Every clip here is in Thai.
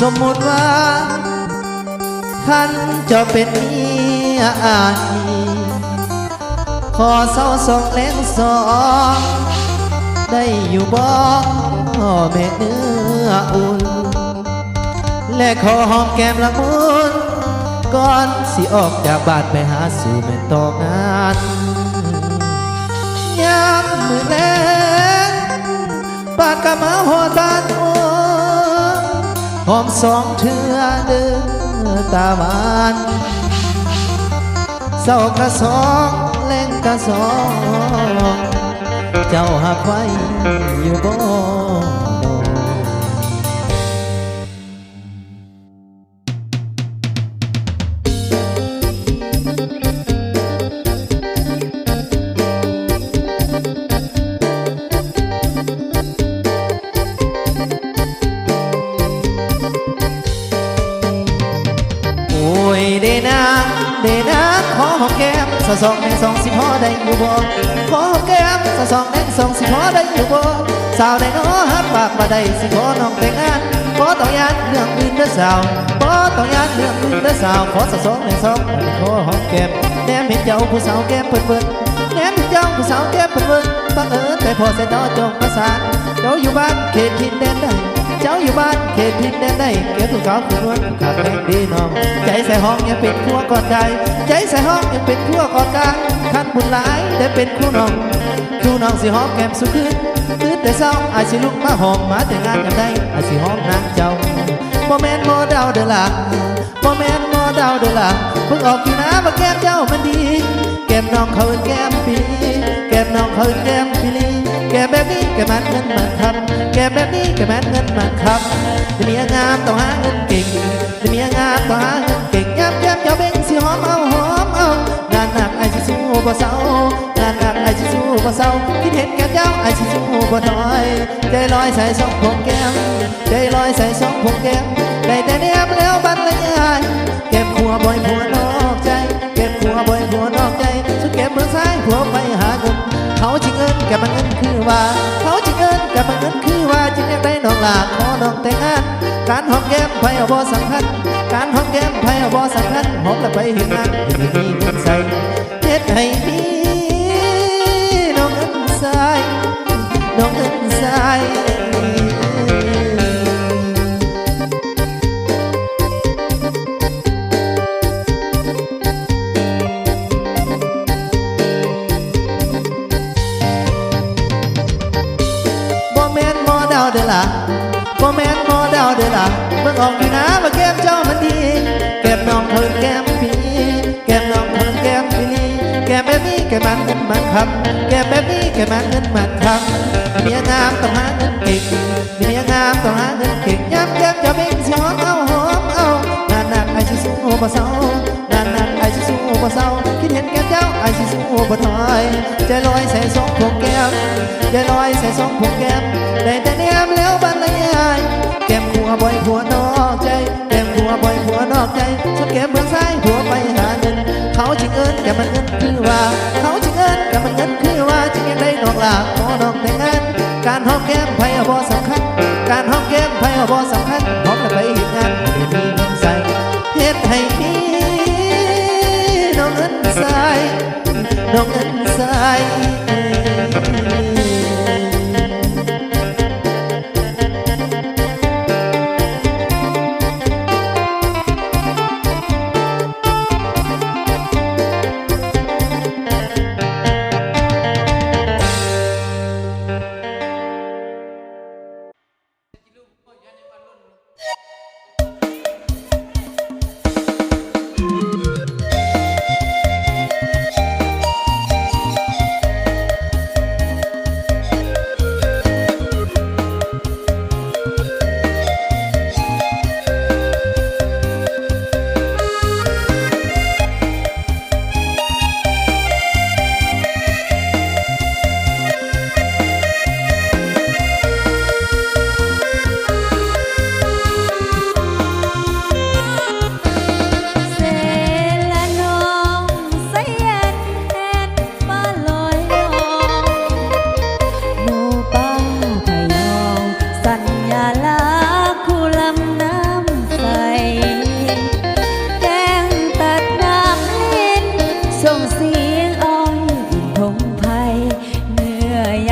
สมมุติว่าท่านจะเป็นเมียอายขอเศร้าสองแรงสองได้อยู่บ่แม่เนื้ออุ่น และขอหอมแก้มละมุนก่อนสิออกจากบ้านไปหาสู่แม่ตอกงานยามมือแลงปากกะมาหัวตาโต หอมสองเทือเดือตาหวานเศร้ากระสองเล่งกระสอง เจ้าหักไว้อยู่บ่ สะสองแดงสองสิพอได้อยู่บ่ขอหอมแก้มสะสองแดงสองสิพอได้อยู่บ่สาวได้น้อหักปากมาได้สิขอน้องแต่งงานขอต้องยานเรื่องอื่นเด้อสาวขอต้องยานเรื่องอื่นเด้อสาวขอสะสองแดงสองขอหอมแก้มแนมเห็นเจ้าผู้สาวแก้มเปิดเปิดแนมเห็นเจ้าผู้สาวแก้มเปิดเปิดบังเอิญแต่พอเสร็จแล้วจงประสานเจ้าอยู่บ้านเขตทินแดนใด เจ้าอยู่บ้านเขตทินแดนใดเกี่ยวกับเขาคือนวลขาดแรงดีน้อง ใจใส่ห้องยังเป็นครัวก่อนใจ ใจใส่ห้องยังเป็นครัวก่อนกาขันบุญหลายได้เป็นครูน้องครูน้องสิหอมแก้มสุดคืนตื่นแต่เช้าอาจสิลุกมาหอมมาแต่งานกันได้อาจสิหอมนางเจ้าบ่แมนโมเดาเด้อล่ะบ่แมนโมเดาเด้อล่ะเพิ่งออกอยู่นะมาแก้มเจ้ามันดี แก้มน้องเขาแก้มปีแก้มน้องเขาแก้มปีลีแกแบบนี้แกมันเงินมันคำแกแบบนี้แกมันเงินมันคำจะมีงามต้องหาเงินเก่งจะมีงามต้องหาเงินเก่งย้ำย้ำย้ำเบ่งสิหอมเอาหอมเอางานหนักไอ้สิสู้บ่เศร้างานหนักไอ้สิสู้บ่เศร้าคิดเห็นแก้มเจ้าไอ้สิสู้บ่ถอยใจลอยใส่สองพวงแก้มใจลอยใส่สองพวงแก้มได้แต่แนบแล้วบัดละยายเก็บขัวบ่อยผัว หลากได้น้องหมอน้องแต่งงาน การหอมแก้มไพ่เอาบ่สำคัญ การหอมแก้มไพ่เอาบ่สำคัญหอมแล้วไปเห็นงานไม่มีเงินใส่ เด้อล่ะบ่แม่นหมอดาวเด้อล่ะเบิ่งออกอยู่นะว่าแก้มเจ้ามันดีแก้มน้องเพิ่นแก้มปีแก้มน้องเพิ่นแก้มปีลีแก้มแบบนี้แก้มมันเงินมันคำแก้มแบบนี้แก้มมันเงินมันคำเมียงามต้องหาเงินเก่งเมียงามต้องหาเงินเก่งย้ำย้ำย้ำเองสิหอมเอาหอมเอานานนักไอ้สิสู้บ่เศร้านานนักไอ้สิสู้บ่เศร้า ดเห็นแก้มเจ้าไอ้สิสู้บ่ถอยใจลอยใส่สองพวงแก้มใจลอยใส่สองพวงแก้มได้แต่แนมแล้วบันละยายแก้มหัวบ่อยหัวนอกใจแก้มหัวบ่อยหัวนอกใจส่วนแก้มเบื้องซ้ายหัวไปหาเงินเขาจิงเอินแก้มมันเงินคือว่าเขาจิงเอินแก้มมันเงินคือว่าจึงยังได้นอกหลาขอนองแต่งงานการหอมแก้มไพ่บ่สำคัญการหอมแก้มไพ่บ่สำคัญ น้องเงินใส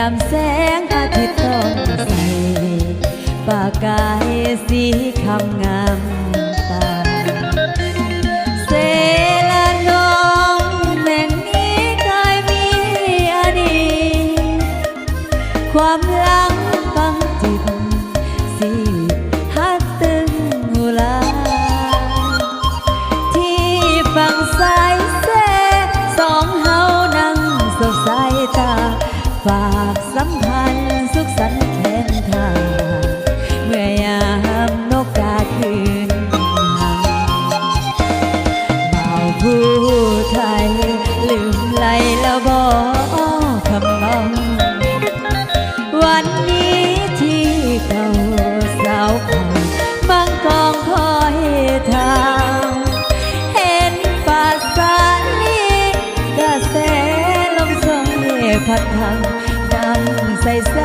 ามแสงอาทิตย์ตอนสีปากกายสีคำงามตา เสลานองแม่งนี้เคยมีอดีตความหลังฟังจิตสี ดทางน้ำใสใส